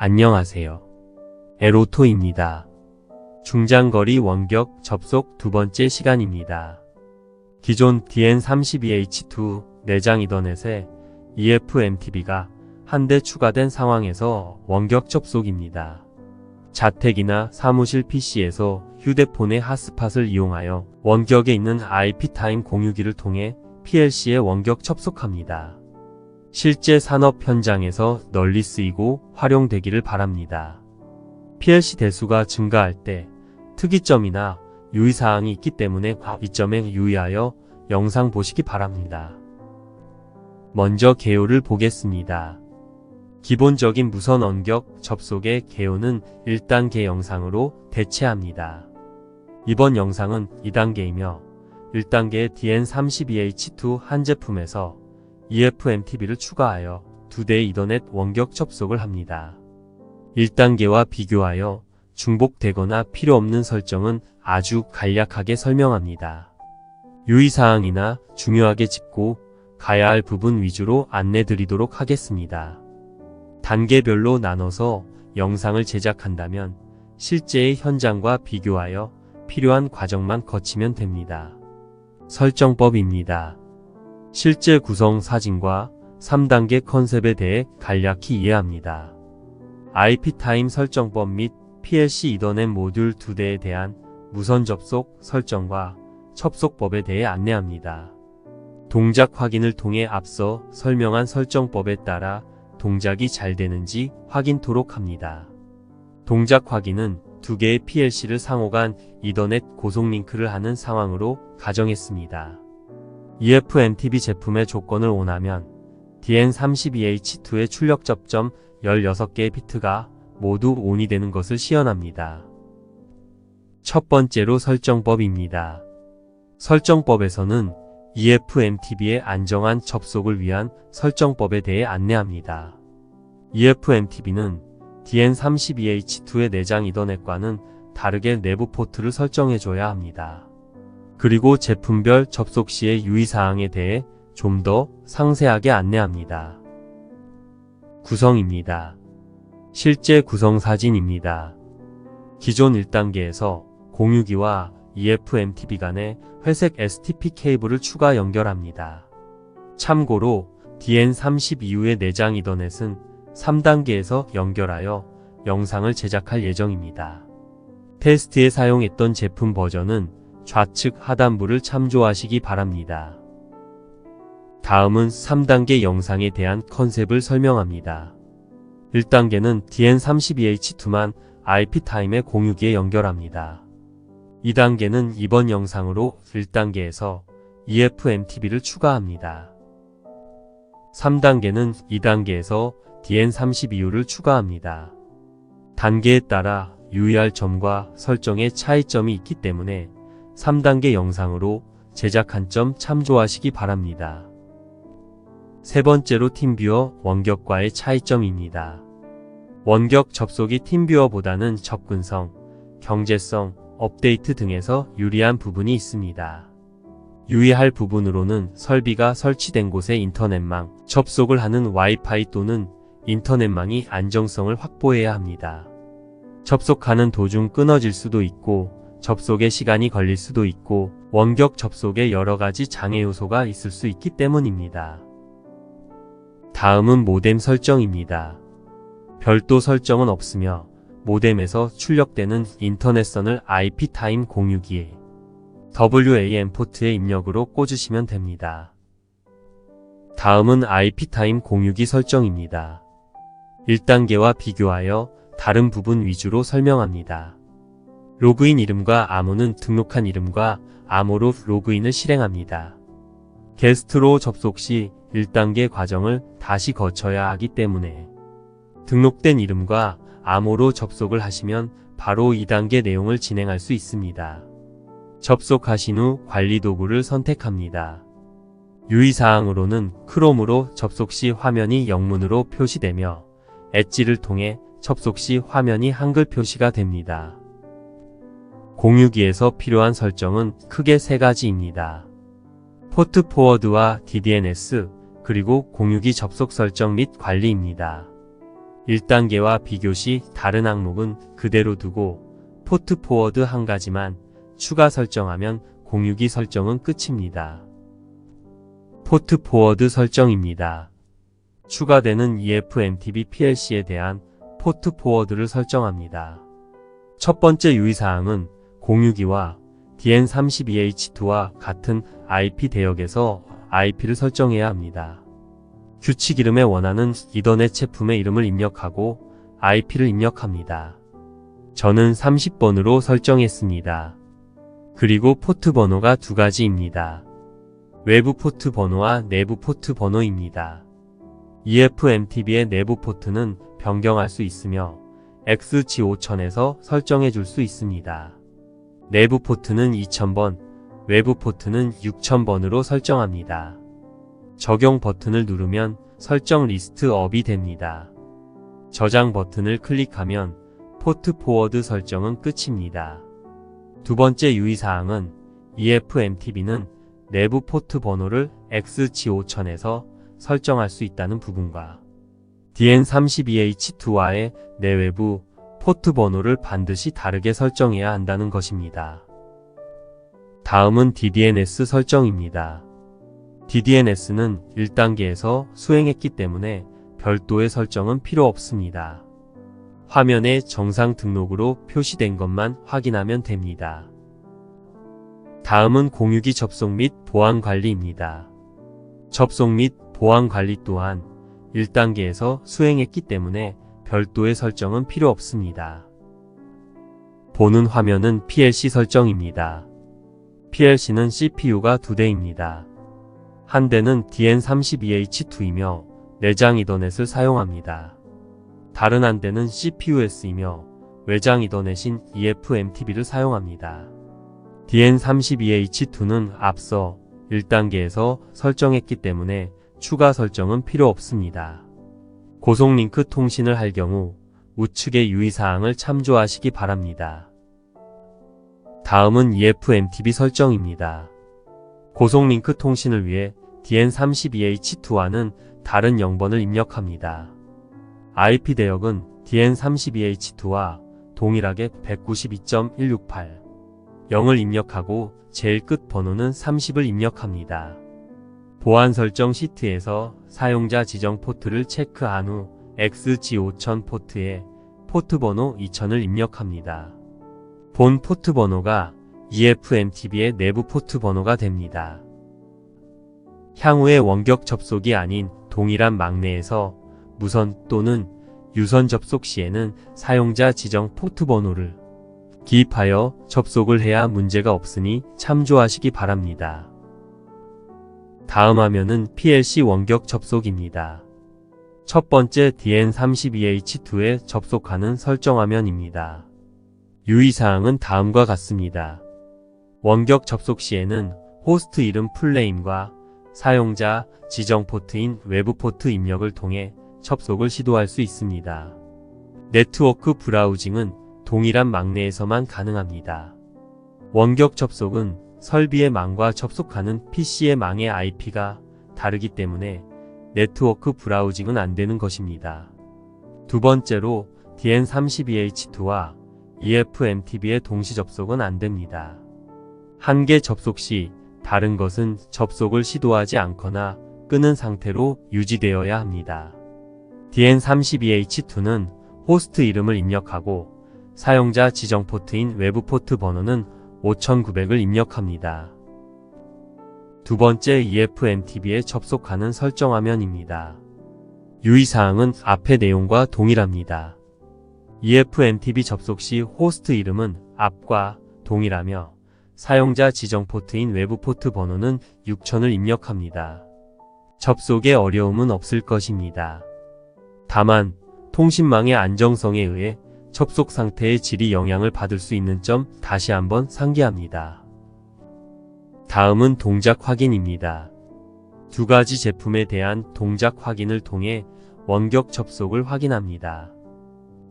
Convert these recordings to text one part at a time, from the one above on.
안녕하세요. 에로토입니다. 중장거리 원격 접속 두 번째 시간입니다. 기존 DN32H2 내장 이더넷에 EFMTB가 한 대 추가된 상황에서 원격 접속입니다. 자택이나 사무실 PC에서 휴대폰의 핫스팟을 이용하여 원격에 있는 IP타임 공유기를 통해 PLC에 원격 접속합니다. 실제 산업 현장에서 널리 쓰이고 활용되기를 바랍니다. PLC 대수가 증가할 때 특이점이나 유의사항이 있기 때문에 이 점에 유의하여 영상 보시기 바랍니다. 먼저 개요를 보겠습니다. 기본적인 무선 원격 접속의 개요는 1단계 영상으로 대체합니다. 이번 영상은 2단계이며 1단계 DN32H2 한 제품에서 EFMTB를 추가하여 두 대의 이더넷 원격 접속을 합니다. 1단계와 비교하여 중복되거나 필요 없는 설정은 아주 간략하게 설명합니다. 유의사항이나 중요하게 짚고 가야 할 부분 위주로 안내 드리도록 하겠습니다. 단계별로 나눠서 영상을 제작한다면 실제의 현장과 비교하여 필요한 과정만 거치면 됩니다. 설정법입니다. 실제 구성 사진과 3단계 컨셉에 대해 간략히 이해합니다. IP타임 설정법 및 PLC 이더넷 모듈 두 대에 대한 무선 접속 설정과 접속법에 대해 안내합니다. 동작 확인을 통해 앞서 설명한 설정법에 따라 동작이 잘 되는지 확인토록 합니다. 동작 확인은 두 개의 PLC를 상호 간 이더넷 고속 링크를 하는 상황으로 가정했습니다. EFMTB 제품의 조건을 원하면 DN32H2의 출력 접점 16개의 비트가 모두 ON이 되는 것을 시연합니다. 첫 번째로 설정법입니다. 설정법에서는 EFMTB의 안정한 접속을 위한 설정법에 대해 안내합니다. EFMTB는 DN32H2의 내장 이더넷과는 다르게 내부 포트를 설정해줘야 합니다. 그리고 제품별 접속 시의 유의사항에 대해 좀 더 상세하게 안내합니다. 구성입니다. 실제 구성 사진입니다. 기존 1단계에서 공유기와 EFMTB 간에 회색 STP 케이블을 추가 연결합니다. 참고로 DN30 이후의 내장 이더넷은 3단계에서 연결하여 영상을 제작할 예정입니다. 테스트에 사용했던 제품 버전은 좌측 하단부를 참조하시기 바랍니다. 다음은 3단계 영상에 대한 컨셉을 설명합니다. 1단계는 DN32H2만 IP타임의 공유기에 연결합니다. 2단계는 이번 영상으로 1단계에서 EFMTB를 추가합니다. 3단계는 2단계에서 DN32U를 추가합니다. 단계에 따라 유의할 점과 설정의 차이점이 있기 때문에 3단계 영상으로 제작한 점 참조하시기 바랍니다. 세 번째로 팀뷰어 원격과의 차이점입니다. 원격 접속이 팀뷰어보다는 접근성, 경제성, 업데이트 등에서 유리한 부분이 있습니다. 유의할 부분으로는 설비가 설치된 곳의 인터넷망, 접속을 하는 와이파이 또는 인터넷망이 안정성을 확보해야 합니다. 접속하는 도중 끊어질 수도 있고 접속에 시간이 걸릴 수도 있고 원격 접속에 여러 가지 장애 요소가 있을 수 있기 때문입니다. 다음은 모뎀 설정입니다. 별도 설정은 없으며 모뎀에서 출력되는 인터넷선을 IP타임 공유기에 WAN 포트의 입력으로 꽂으시면 됩니다. 다음은 IP타임 공유기 설정입니다. 1단계와 비교하여 다른 부분 위주로 설명합니다. 로그인 이름과 암호는 등록한 이름과 암호로 로그인을 실행합니다. 게스트로 접속 시 1단계 과정을 다시 거쳐야 하기 때문에 등록된 이름과 암호로 접속을 하시면 바로 2단계 내용을 진행할 수 있습니다. 접속하신 후 관리 도구를 선택합니다. 유의사항으로는 크롬으로 접속 시 화면이 영문으로 표시되며 엣지를 통해 접속 시 화면이 한글 표시가 됩니다. 공유기에서 필요한 설정은 크게 세 가지입니다. 포트 포워드와 DDNS, 그리고 공유기 접속 설정 및 관리입니다. 1단계와 비교 시 다른 항목은 그대로 두고 포트 포워드 한 가지만 추가 설정하면 공유기 설정은 끝입니다. 포트 포워드 설정입니다. 추가되는 EFMTB PLC에 대한 포트 포워드를 설정합니다. 첫 번째 유의사항은 공유기와 DN32H2와 같은 IP 대역에서 IP를 설정해야 합니다. 규칙 이름에 원하는 이더넷 제품의 이름을 입력하고 IP를 입력합니다. 저는 30번으로 설정했습니다. 그리고 포트 번호가 두 가지입니다. 외부 포트 번호와 내부 포트 번호입니다. EFMTB의 내부 포트는 변경할 수 있으며 XG5000에서 설정해 줄 수 있습니다. 내부 포트는 2000번, 외부 포트는 6000번으로 설정합니다. 적용 버튼을 누르면 설정 리스트 업이 됩니다. 저장 버튼을 클릭하면 포트 포워드 설정은 끝입니다. 두 번째 유의사항은 EFMTB는 내부 포트 번호를 XG5000에서 설정할 수 있다는 부분과 DN32H2와의 내외부 포트 번호를 반드시 다르게 설정해야 한다는 것입니다. 다음은 DDNS 설정입니다. DDNS는 1단계에서 수행했기 때문에 별도의 설정은 필요 없습니다. 화면에 정상 등록으로 표시된 것만 확인하면 됩니다. 다음은 공유기 접속 및 보안 관리입니다. 접속 및 보안 관리 또한 1단계에서 수행했기 때문에 별도의 설정은 필요 없습니다. 보는 화면은 PLC 설정입니다. PLC는 CPU가 두 대입니다. 한 대는 DN32H2이며 내장 이더넷을 사용합니다. 다른 한 대는 CPUS이며 외장 이더넷인 EFMTB를 사용합니다. DN32H2는 앞서 1단계에서 설정했기 때문에 추가 설정은 필요 없습니다. 고속 링크 통신을 할 경우 우측의 유의사항을 참조하시기 바랍니다. 다음은 EFMTB 설정입니다. 고속 링크 통신을 위해 DN32H2와는 다른 0번을 입력합니다. IP 대역은 DN32H2와 동일하게 192.168 0을 입력하고 제일 끝 번호는 30을 입력합니다. 보안 설정 시트에서 사용자 지정 포트를 체크한 후 XG5000 포트에 포트 번호 2000을 입력합니다. 본 포트 번호가 EFMTB의 내부 포트 번호가 됩니다. 향후의 원격 접속이 아닌 동일한 막내에서 무선 또는 유선 접속 시에는 사용자 지정 포트 번호를 기입하여 접속을 해야 문제가 없으니 참조하시기 바랍니다. 다음 화면은 PLC 원격 접속입니다. 첫 번째 DN32H2에 접속하는 설정 화면입니다. 유의사항은 다음과 같습니다. 원격 접속 시에는 호스트 이름 풀네임과 사용자 지정 포트인 외부 포트 입력을 통해 접속을 시도할 수 있습니다. 네트워크 브라우징은 동일한 막내에서만 가능합니다. 원격 접속은 설비의 망과 접속하는 PC의 망의 IP가 다르기 때문에 네트워크 브라우징은 안 되는 것입니다. 두 번째로 DN32H2와 EFMTB의 동시 접속은 안 됩니다. 한 개 접속 시 다른 것은 접속을 시도하지 않거나 끄는 상태로 유지되어야 합니다. DN32H2는 호스트 이름을 입력하고 사용자 지정 포트인 외부 포트 번호는 5900을 입력합니다. 두 번째 EFMTB에 접속하는 설정 화면입니다. 유의사항은 앞의 내용과 동일합니다. EFMTB 접속 시 호스트 이름은 앞과 동일하며 사용자 지정 포트인 외부 포트 번호는 6000을 입력합니다. 접속에 어려움은 없을 것입니다. 다만 통신망의 안정성에 의해 접속 상태의 질이 영향을 받을 수 있는 점 다시 한번 상기합니다. 다음은 동작 확인입니다. 두 가지 제품에 대한 동작 확인을 통해 원격 접속을 확인합니다.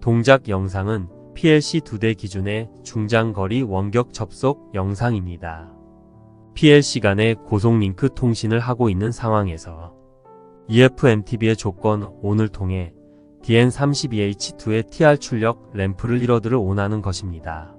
동작 영상은 PLC 두대 기준의 중장거리 원격 접속 영상입니다. PLC 간의 고속 링크 통신을 하고 있는 상황에서 EFMTB의 조건 ON을 통해 DN32H2의 TR 출력 램프를 이러드를 원하는 것입니다.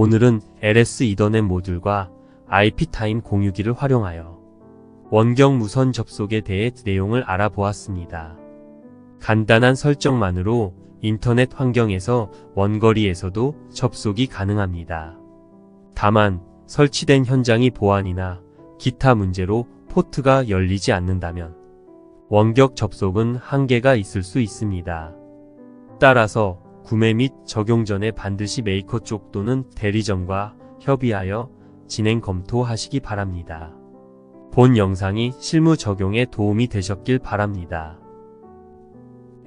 오늘은 LS 이더넷 모듈과 IP 타임 공유기를 활용하여 원격 무선 접속에 대해 내용을 알아보았습니다. 간단한 설정만으로 인터넷 환경에서 원거리에서도 접속이 가능합니다. 다만 설치된 현장이 보안이나 기타 문제로 포트가 열리지 않는다면 원격 접속은 한계가 있을 수 있습니다. 따라서 구매 및 적용 전에 반드시 메이커 쪽 또는 대리점과 협의하여 진행 검토하시기 바랍니다. 본 영상이 실무 적용에 도움이 되셨길 바랍니다.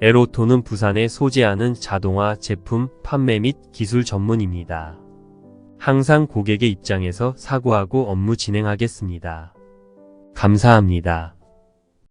에로토는 부산에 소재하는 자동화 제품 판매 및 기술 전문입니다. 항상 고객의 입장에서 사고하고 업무 진행하겠습니다. 감사합니다.